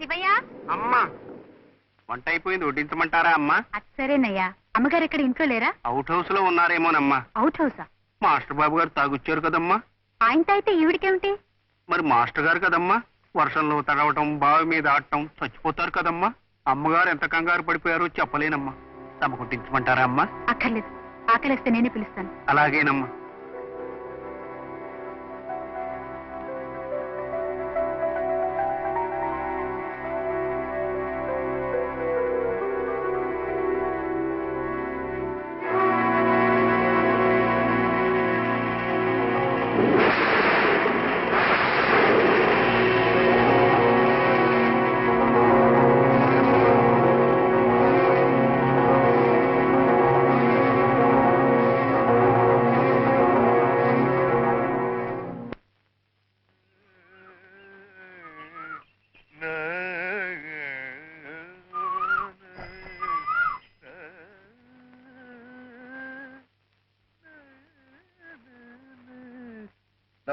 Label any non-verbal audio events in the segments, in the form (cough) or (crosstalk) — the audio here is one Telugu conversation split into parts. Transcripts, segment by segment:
శివయ్య? అమ్మా వంట అయిపోయింది వడ్డించమంటారా అమ్మా? సరేనయ్యా. అమ్మగారు ఎక్కడ ఇంట్లో లేరా? అవుట్ హౌస్లో ఉన్నారేమోనమ్మా. అవుట్ హౌసా మాస్టర్ బాబు గారు తాగుచ్చారు కదమ్మా. ఆయనతో అయితే ఈవిడికేమిటి మరి మాస్టర్ గారు కదమ్మా వర్షంలో తడవటం బావి మీద ఆడటం చచ్చిపోతారు కదమ్మా. అమ్మగారు ఎంత కంగారు పడిపోయారో చెప్పలేనమ్మా. తమ కొట్టించమంటారా అమ్మా? అక్కర్లేదు. ఆకలిస్తే నేనే పిలుస్తాను. అలాగేనమ్మా.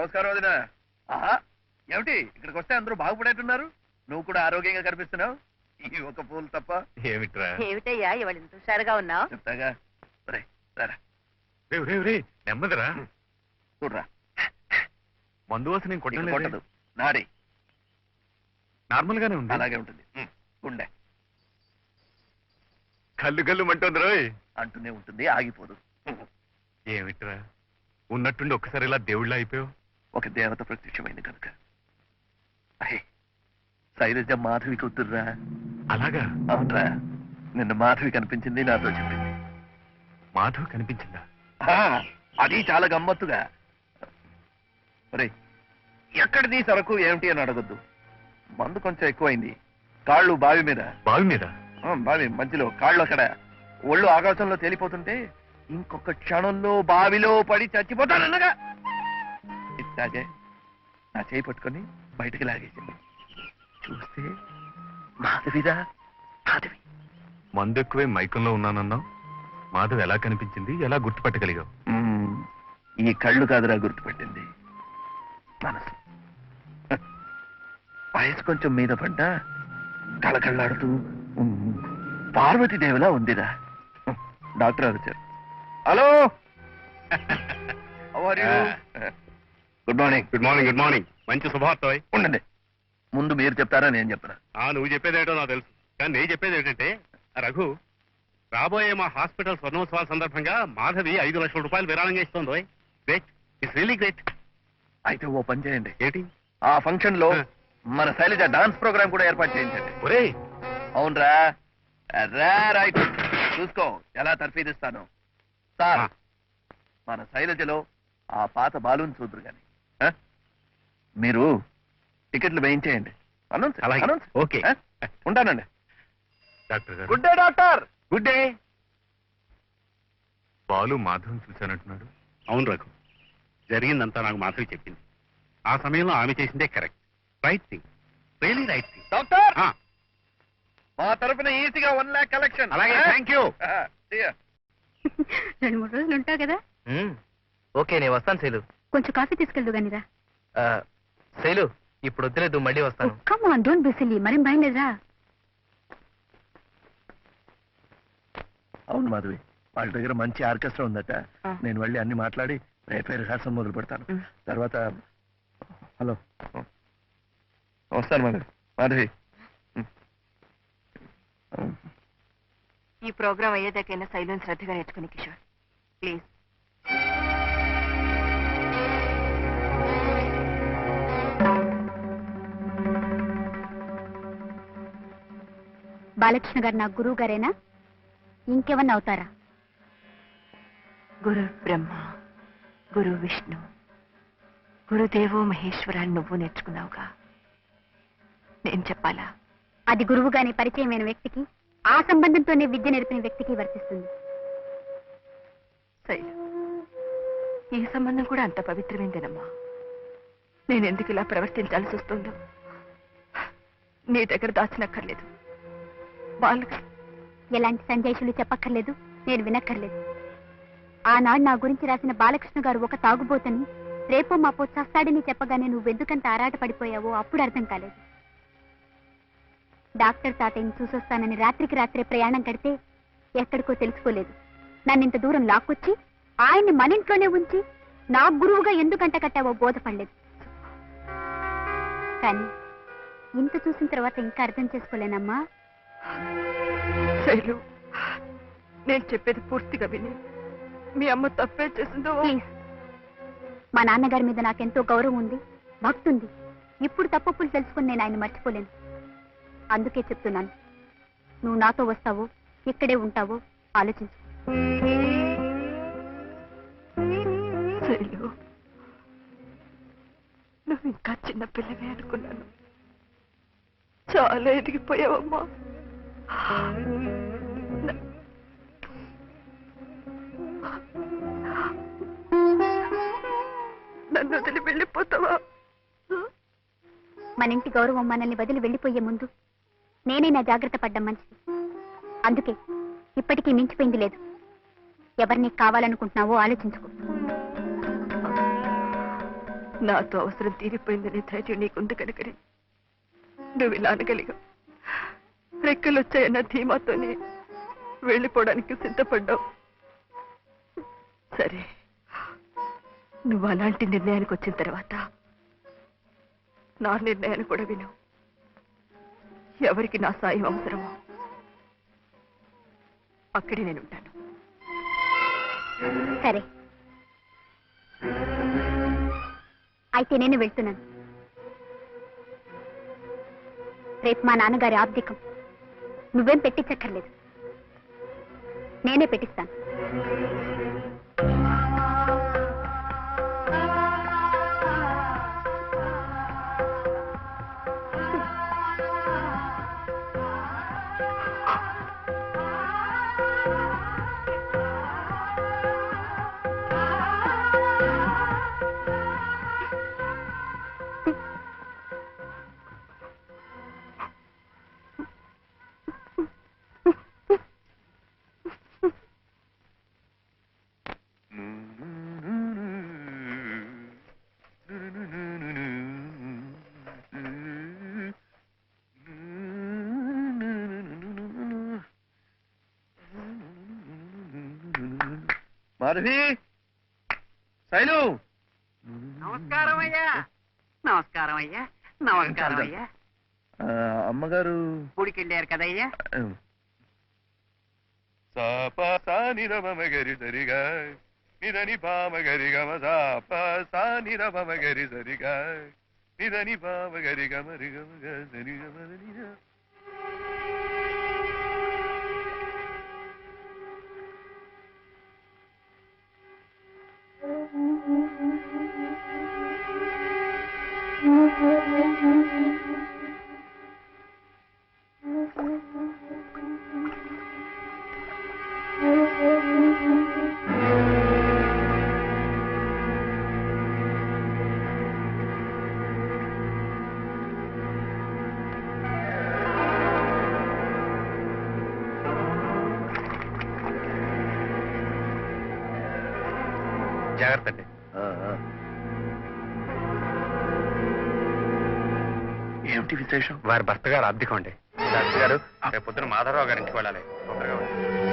నమస్కారం వదిన. ఆహా ఏమిటి? ఇక్కడికి వస్తే అందరూ బాగుపడేట్టున్నారు. నువ్వు కూడా ఆరోగ్యంగా కనిపిస్తున్నావు. ఈ ఒక పూలు తప్ప. ఏమిట్రా? ఏమిటయ్యా ఇవాళ ఇంత హుషారుగా ఉన్నావు? చెప్తాగా. రే రారా. రేవ్ రేవ్ రే నెమ్మదిరా. చూడరా. మందు వాసన నీకు కొట్టడం కొట్టదు. నాడి. నార్మల్ గానే ఉంది. అలాగే ఉంటుంది. గుండె కళ్ళు కళ్ళు మంటుంది రోయ్. అంటూనే ఉంటుంది ఆగిపోదు. ఏమిట్రా? ఉన్నట్టుండి ఒక్కసారి ఇలా దేవుళ్ళ అయిపోయావు? ఒక దేవత ప్రత్యక్షమైంది కనుక. అహే శైలజ మాధవి కూతుర్రా అలాగా? అవునరా. నిన్న మాధవి కనిపించింది నాతో చెప్పింది. మాధవ్ కనిపించిందా? అది చాలా గమ్మత్తుగా. ఒరేయ్ ఎక్కడిది సరకు ఏమిటి అని అడగొద్దు. మందు కొంచెం ఎక్కువైంది. కాళ్ళు బావి మీద. బావి మీద? బావి మధ్యలో కాళ్ళు అక్కడ. ఒళ్ళు ఆకాశంలో తేలిపోతుంటే ఇంకొక క్షణంలో బావిలో పడి చచ్చిపోతానన్నగా. ఇట్లాగే నా చేయి పట్టుకొని బయటికి లాగేసింది. చూస్తే మాధవిదా మాధవి. మందు ఎక్కువే మైకంలో ఉన్నానన్నావు. మాధవ్ ఎలా కనిపించింది ఎలా గుర్తుపట్టగలిగావు. ఈ కళ్ళు కాదురా గుర్తుపెట్టింది. మనసు. వయసు కొంచెం మీద పడ్డా కళకళ్ళాడుతూ పార్వతీదేవిలా ఉందిరా. డాక్టర్ గారు వచ్చారు hello good morning good morning good morning మంచి శుభార్త ఉండండి. ముందు మీరు చెప్తారా నేను చెప్తారా? ఆ నువ్వు చెప్పేదేటో నాకు తెలుసు. కానీ నేను చెప్పేది ఏంటంటే రఘు రాబోయే మా హాస్పిటల్ స్వర్ణోత్సవాల సందర్భంగా మాధవి ఐదు లక్షల రూపాయలు విరాళంగా ఇస్తుంది గ్రేట్ ఇట్స్ రియలీ గ్రేట్ అయితే ఓ పని చేయండి. ఏంటి? ఆ ఫంక్షన్లో. మన శైలజ డాన్స్ ప్రోగ్రామ్ కూడా ఏర్పాటు చేయించండి. ఒరే అవునరా? రా రైట్ చూసుకో ఎలా తర్ఫీదిస్తాను. సార్. మన శైలజలో ఆ పాత బాలుని చూద్దరు ఆ? మీరు టికెట్లు వేయించేయండి. అనౌన్స్ అలాగే. Announce okay. ఆ? ఉంటానండి. డాక్టర్ గారు. Good day doctor. Good day. Balu Madhav చూశానంటున్నాడు. అవును రఘు. జరిగిందంతా నాకు మాధవి చెప్పింది. ఆ సమయంలో ఆమె చేసిందే correct. Right thing really right thing doctor! మా తరఫున ఈజీగా వన్ లాక్ కలెక్షన్. అలాగే థ్యాంక్ యూ (laughs) రెండు మూడు రోజులు ఉంటావు కదా? ఓకే నేను వస్తాను శైలు. కొంచెం కాఫీ తీసుకెళ్దు గానిరా ఆ, శైలు ఇప్పుడు వద్దులేదు మళ్ళీ వస్తాను. కమ్ ఆన్ డోంట్ బిసిలీ మరేం భయం లేదురా. అవును మాధవి వాళ్ళ దగ్గర మంచి ఆర్కెస్ట్రా ఉందట. ఆ. నేను వెళ్ళి అన్ని మాట్లాడి రేపే రిహార్సల్ మొదలు పెడతాను. తర్వాత హలో. వస్తాను మాధవి. మాధవి. ఈ ప్రోగ్రామ్ అయ్యేదాకైనా సైలెన్స్ శ్రద్ధగా నేర్చుకుని కిషోర్. ప్లీజ్. బాలకృష్ణ గారు నా గురువు గారేనా ఇంకెవన్నా అవుతారా? గురు బ్రహ్మ గురు విష్ణు గురుదేవో మహేశ్వర అని నువ్వు నేర్చుకున్నావుగా. నేను చెప్పాలా? అది గురువుగానే పరిచయమైన వ్యక్తికి ఆ సంబంధంతోనే విద్య నేర్పిన వ్యక్తికి వర్తిస్తుంది. శైలు ఈ సంబంధం కూడా అంత పవిత్రమైందేనమ్మా. నేను ఎందుకు ఇలా ప్రవర్తించాల్సి వస్తుందో? నీ దగ్గర దాచినక్కర్లేదు. వాళ్ళకి ఎలాంటి సందేశాలు చెప్పక్కర్లేదు నేను వినక్కర్లేదు. ఆనాడు నా గురించి రాసిన బాలకృష్ణ గారు ఒక తాగుబోతని రేపో మాపో చస్తాడని చెప్పగానే నువ్వెందుకంత ఆరాట పడిపోయావో అప్పుడు అర్థం కాలేదు. డాక్టర్ తాతయ్యని చూసొస్తానని రాత్రికి రాత్రే ప్రయాణం కడితే ఎక్కడికో తెలుసుకోలేదు. నన్ను ఇంత దూరం లాక్కొచ్చి ఆయన్ని మన ఇంట్లోనే ఉంచి నా గురువుగా ఎందుకంట కట్టావో బోధపడలేదు. కానీ ఇంత చూసిన తర్వాత ఇంకా అర్థం చేసుకోలేనమ్మా. శైలు నేను చెప్పేది పూర్తిగా విని. మీ అమ్మ తప్పే చేసిందో? ప్లీజ్ మా నాన్నగారి మీద నాకెంతో గౌరవం ఉంది భక్తి ఉంది. ఇప్పుడు తప్పులు తెలుసుకుని నేను ఆయన మర్చిపోలేను. అందుకే చెప్తున్నాను నువ్వు నాతో వస్తావో ఇక్కడే ఉంటావో ఆలోచించు. శైలు నువ్వు ఇంకా చిన్న పిల్లవే అనుకున్నాను. చాలా ఎదిగిపోయావమ్మా. నన్ను వదిలి వెళ్ళిపోతావా? మన ఇంటి గౌరవం మనల్ని వదిలి వెళ్ళిపోయే ముందు నేనే నా జాగ్రత్త పడ్డం మంచిది. అందుకే ఇప్పటికీ మించిపోయింది లేదు. ఎవరిని కావాలనుకుంటున్నావో ఆలోచించుకో. నాతో అవసరం తీరిపోయిందనే ధైర్యం నీకుంది కనుకని నువ్వు ఇలా అనగలిగావు. రెక్కలు వచ్చాయన్న ధీమాతోనే వెళ్ళిపోవడానికి సిద్ధపడ్డావు. సరే నువ్వు అలాంటి నిర్ణయానికి వచ్చిన తర్వాత నా నిర్ణయాన్ని కూడా విను. ఎవరికి నా సాయం అవసరమో అక్కడే నేను ఉంటాను. సరే. అయితే నేను వెళ్తున్నాను. రేపు మా నాన్నగారి ఆబ్దికం నువ్వేం పెట్టించక్కర్లేదు. నేనే పెట్టిస్తాను. మాధవి శైలు. నమస్కారం అయ్యా. నమస్కారం అయ్యా. నమస్కారం అయ్యా. అమ్మగారు. గుడికి వెళ్ళారు కదయ్యా సాప సా నిరమమ గరి సరిగా నిదని పామ గరి గమ సాప సా నిరమమ గరి సరిగా నిదని పామ గరి గమ రి గమ సరి గమ విశేషం? వారి భర్త గారు అద్దెకం అండి. డాక్టర్ గారు రేపు పొద్దున మాధవరావు గారి ఇంటికి వెళ్ళాలి. తొందరగా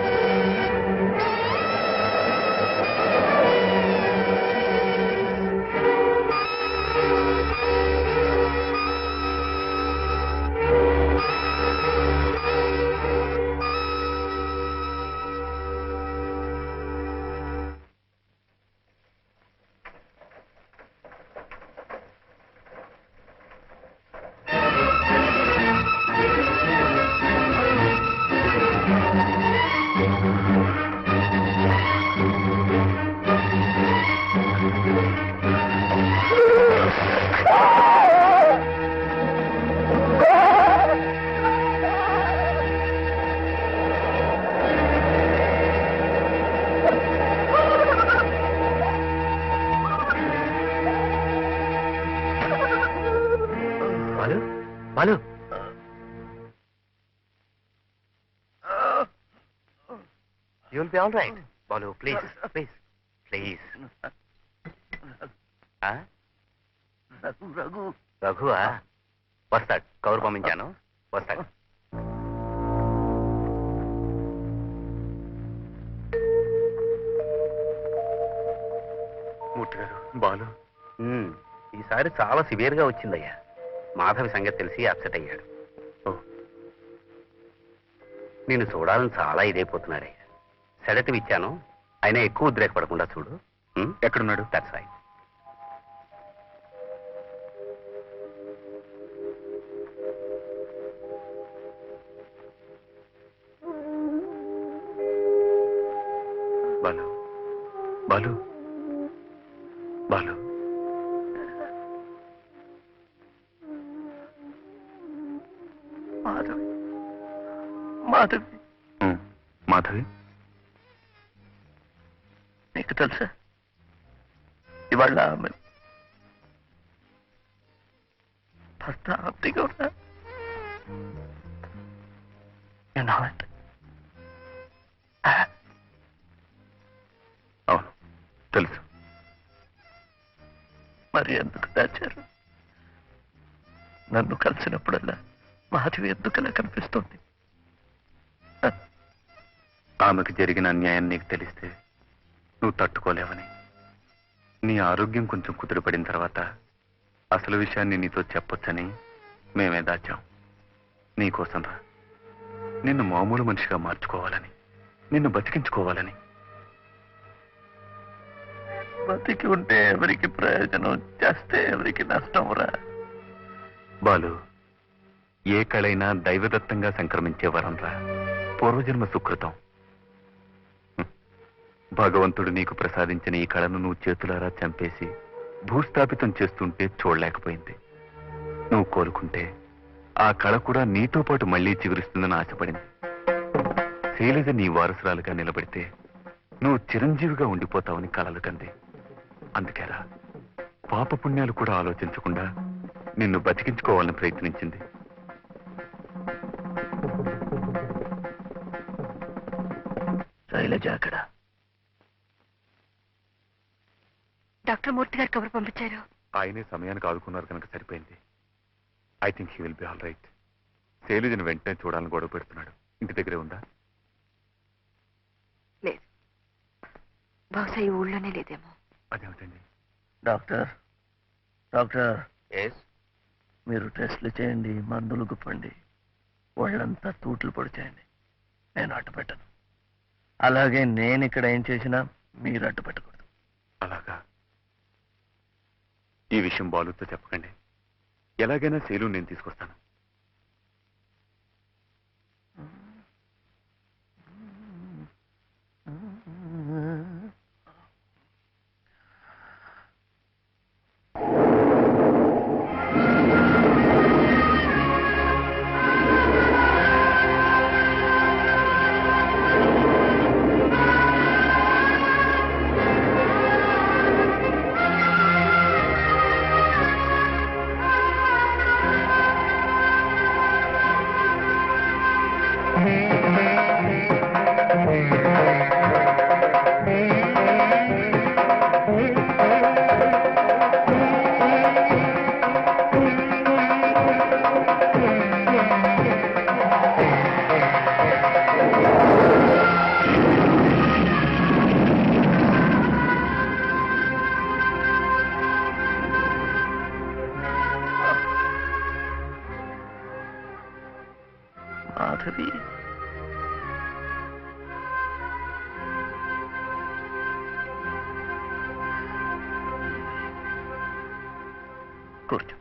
be all right Balu please please please Raghu. రఘువా వస్తాడు. కౌరు పంపించాను. వస్తాడు. మూర్తి గారు బాలు. ఈసారి చాలా సివియర్గా వచ్చిందయ్యా. మాధవి సంగతి తెలిసి అప్సెట్ అయ్యాడు. నేను చూడాలని చాలా ఇదైపోతున్నాడయ్యా సెడటివ్ ఇచ్చాను అయినా ఎక్కువ ఉద్రేకపడకుండా చూడు. ఎక్కడున్నాడు? That's right Balu. Balu. Balu. Madhavi. Madhavi. Madhavi? నీకు తెలుసా? ఇవాళ ఆమె భర్త ఆప్తిగా ఉన్నా అవును తెలుసు. మరి ఎందుకు దాచారు? నన్ను కలిసినప్పుడల్లా మాధవి ఎందుకలా కనిపిస్తుంది? ఆమెకు జరిగిన అన్యాయం నీకు తెలిస్తే నువ్వు తట్టుకోలేవని. నీ ఆరోగ్యం కొంచెం కుదురుపడిన తర్వాత అసలు విషయాన్ని నీతో చెప్పొచ్చని మేమే దాచాం. నీకోసం రా. నిన్ను మామూలు మనిషిగా మార్చుకోవాలని నిన్ను బతికించుకోవాలని. బతికి ఉంటే ఎవరికి ప్రయోజనం? చేస్తే ఎవరికి నష్టం రా. బాలు ఏ కళైనా దైవదత్తంగా సంక్రమించే వరం రా. పూర్వజన్మ సుకృతం. భగవంతుడు నీకు ప్రసాదించిన ఈ కళను నువ్వు చేతులారా చంపేసి భూస్థాపితం చేస్తుంటే చూడలేకపోయింది. నువ్వు కోలుకుంటే ఆ కళ కూడా నీతో పాటు మళ్ళీ చిగురిస్తుందని ఆశపడింది. శైలజ నీ వారసురాలుగా నిలబడితే నువ్వు చిరంజీవిగా ఉండిపోతావని కలలు కంది. అందుకేరా పాప పుణ్యాలు కూడా ఆలోచించకుండా నిన్ను బతికించుకోవాలని ప్రయత్నించింది. శైలజ అక్కడ. డాక్టర్ మూర్తి గారు కబురు పంపించారు? ఆయనే సమయానికి ఆదుకున్నారు కనుక సరిపోయింది. I think he will be all right శైలజను వెంటనే చూడాలని గొడవ పెడుతున్నాడు. ఇంటి దగ్గరే ఉందా? లేదు. బహుశా ఈ ఊళ్ళోనే లేదేమో. అదేమిటండి? Doctor doctor. ఎస్ మీరు టెస్ట్లు చేయండి మందులు గుప్పండి. వాళ్ళంతా తూట్లు పొడి చేయండి నేను అడ్డు పెట్టను అలాగే నేను ఇక్కడ ఏం చేసినా మీరు అడ్డు పెట్టకూడదు అలాగా ఈ విషయం బాలుతో చెప్పకండి. ఎలాగైనా శైలు నేను తీసుకొస్తాను. మాధవి కూర్చో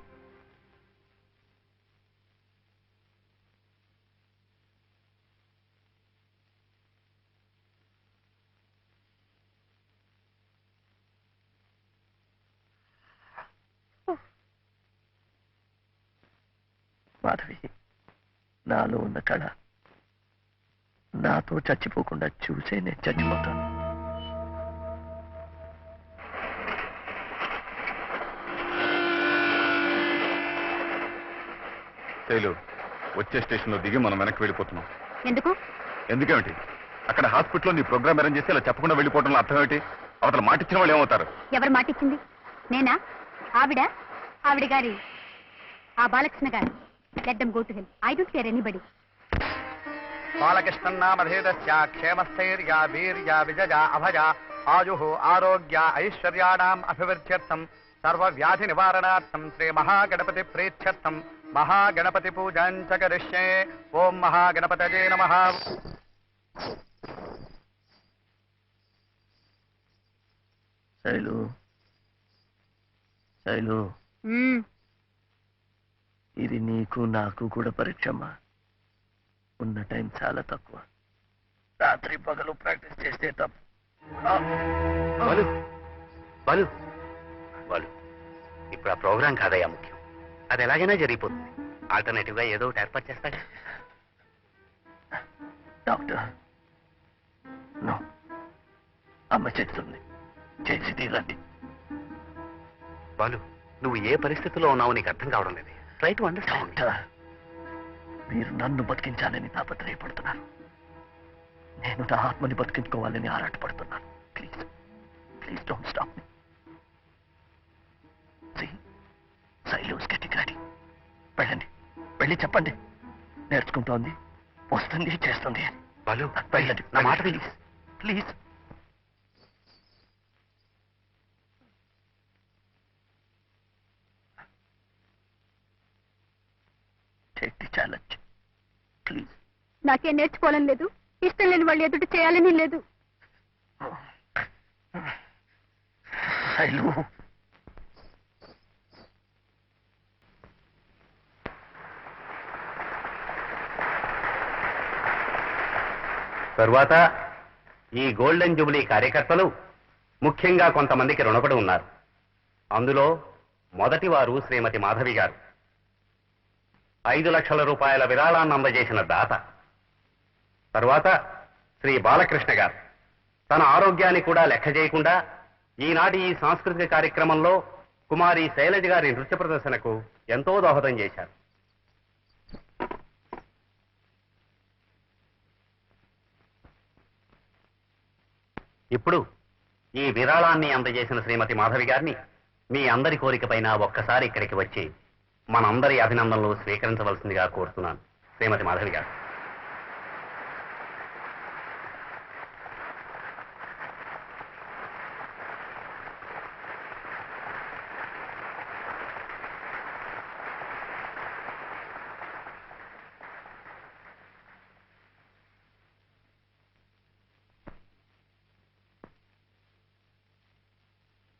మాధవి నాలో ఉన్న కళ నాతో చచ్చిపోకుండా చూసే నేను చచ్చిపోతాను. శైలు వచ్చే స్టేషన్లో దిగి మనం వెనక్కి వెళ్ళిపోతున్నాం. ఎందుకు? ఎందుకేమిటి? అక్కడ హాస్పిటల్లో నీ ప్రోగ్రామ్ అరేంజ్ చేసి అలా చెప్పకుండా వెళ్ళిపోవడంలో అర్థం ఏమిటి అవతల మాటిచ్చిన వాళ్ళు ఏమవుతారు? ఎవరు మాటిచ్చింది? నేనా? ఆవిడ? ఆవిడ గారి. ఆ బాలకృష్ణ గారు. Let them go to hell I don't care anybody బాలకృష్ణన్నామధేదస్య క్షేమస్థైర్యా వీర్యా విజజా అభజ ఆయు ఆరోగ్య ఐశ్వర్యాణం అభివృద్ధ్యర్థం సర్వవ్యాధి నివారణార్థం శ్రీ మహాగణపతి ప్రీత్యర్థం. మహాగణపతి పూజాం చ కరిష్యే. ఓం మహాగణపతయే నమ. శైలు. శైలు. ఇది నీకు నాకు కూడా పరీక్షమ్మా. ఉన్న టైం చాలా తక్కువ. రాత్రి పగలు ప్రాక్టీస్ చేస్తే తప్పు. ఆ. బలు బలు బలు ఇప్పుడు ఆ ప్రోగ్రాం కాదయ్యా ముఖ్యం. అది ఎలాగైనా జరిగిపోతుంది. ఆల్టర్నేటివ్గా ఏదో ఒకటి ఏర్పాటు చేస్తాగా డాక్టర్ నో. అమ్మ చెప్తుంది చేసి తీరండి బాలు నువ్వు ఏ పరిస్థితిలో ఉన్నావో నీకు అర్థం కావడం లేదు. ట్రై టు అండర్స్టాండ్ డాక్టర్ మీరు నన్ను బతికించాలని తాపత్రయపడుతున్నారు నేను నా ఆత్మని బతికించుకోవాలని ఆరాటపడుతున్నాను. ప్లీజ్ ప్లీజ్ డోంట్ స్టాప్ మీ వెళ్ళి చెప్పండి. నేర్చుకుంటోంది వస్తుంది చేస్తుంది అని. బాలు వెళ్ళండి నా మాట విని. ప్లీజ్. ఛాలెంజ్ నాకేం నేర్చుకోవాలని లేదు. ఇష్టం లేని వాళ్ళు ఎదుటి చేయాలని లేదు. తరువాత ఈ గోల్డెన్ జూబ్లీ కార్యకర్తలు ముఖ్యంగా కొంతమందికి రుణపడి ఉన్నారు. అందులో మొదటి వారు శ్రీమతి మాధవి గారు. ఐదు లక్షల రూపాయల విరాళాన్ని అందజేసిన దాత. తరువాత శ్రీ బాలకృష్ణ గారు. తన ఆరోగ్యాన్ని కూడా లెక్క చేయకుండా ఈనాటి ఈ సాంస్కృతిక కార్యక్రమంలో కుమారి శైలజ గారి నృత్య ప్రదర్శనకు ఎంతో దోహదం చేశారు. ఇప్పుడు ఈ విరాళాన్ని అందజేసిన శ్రీమతి మాధవి గారిని మీ అందరి కోరికపైన ఒక్కసారి ఇక్కడికి వచ్చి మనందరి అభినందనలు స్వీకరించవలసిందిగా కోరుతున్నాను. శ్రీమతి మాధవి గారు.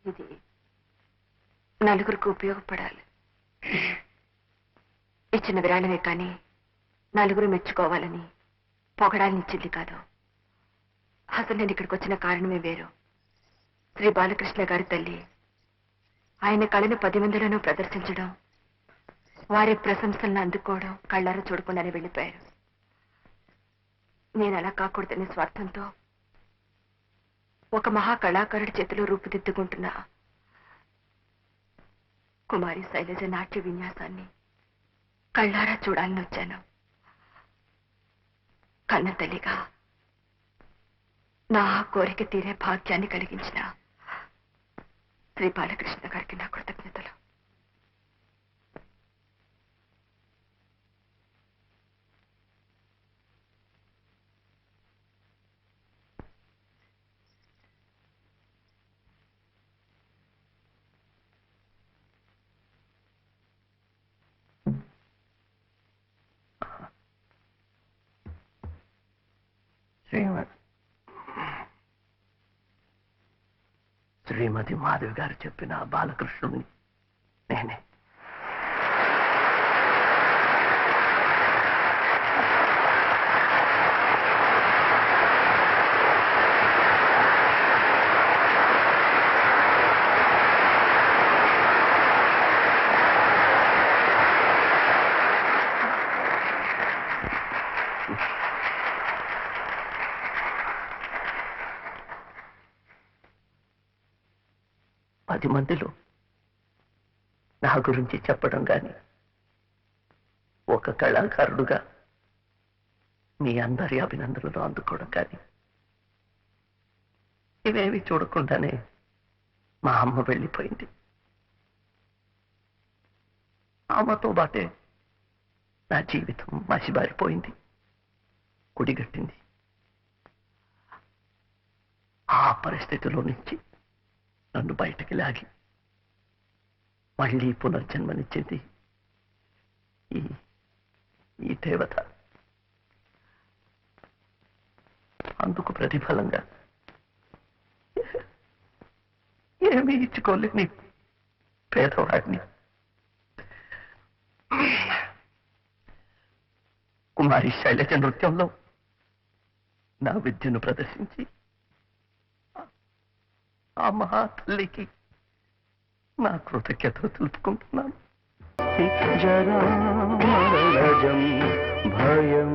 ఇది నలుగురికి ఉపయోగపడాలి. ఇచ్చిన విరాళమే కానీ నలుగురు మెచ్చుకోవాలని పొగడాలని ఇచ్చింది కాదు. అసలు నేను ఇక్కడికి వచ్చిన కారణమే వేరు. శ్రీ బాలకృష్ణ గారి తల్లి ఆయన కళను పది మందిలోనూ ప్రదర్శించడం వారి ప్రశంసలను అందుకోవడం కళ్ళారా చూడకుండానే వెళ్ళిపోయారు. నేను అలా కాకూడదనే స్వార్థంతో ఒక మహా కళాకారుడి చేతిలో రూపుదిద్దుకుంటున్న. కుమారి శైలజ నాట్య విన్యాసాన్ని కళ్ళారా చూడాలని వచ్చాను. కన్న తల్లిగా నా కోరిక తీరే భాగ్యాన్ని కలిగించిన శ్రీ బాలకృష్ణ గారికి నా కృతజ్ఞతలు. శ్రీమతి శ్రీమతి మాధవి గారు చెప్పిన బాలకృష్ణుని పది మందిలో నా గురించి చెప్పడం కానీ ఒక కళాకారుడుగా మీ అందరి అభినందనలు అందుకోవడం కానీ ఇవేవి చూడకుండానే మా అమ్మ వెళ్ళిపోయింది. అమ్మతో బాటే నా జీవితం మసిబారిపోయింది కుడిగట్టింది ఆ పరిస్థితిలో నుంచి నన్ను బయటికి లాగి మళ్ళీ పునర్జన్మనిచ్చింది ఈ ఈ దేవత. అందుకు ప్రతిఫలంగా ఏమీ ఇచ్చుకోలేని పేదవాడిని. కుమారి శైలజ నృత్యంలో నా విద్యను ప్రదర్శించి ఆ మహా తల్లికి నా కృతజ్ఞతలు తెలుపుకుంటున్నాను. జరామరణజం భయం.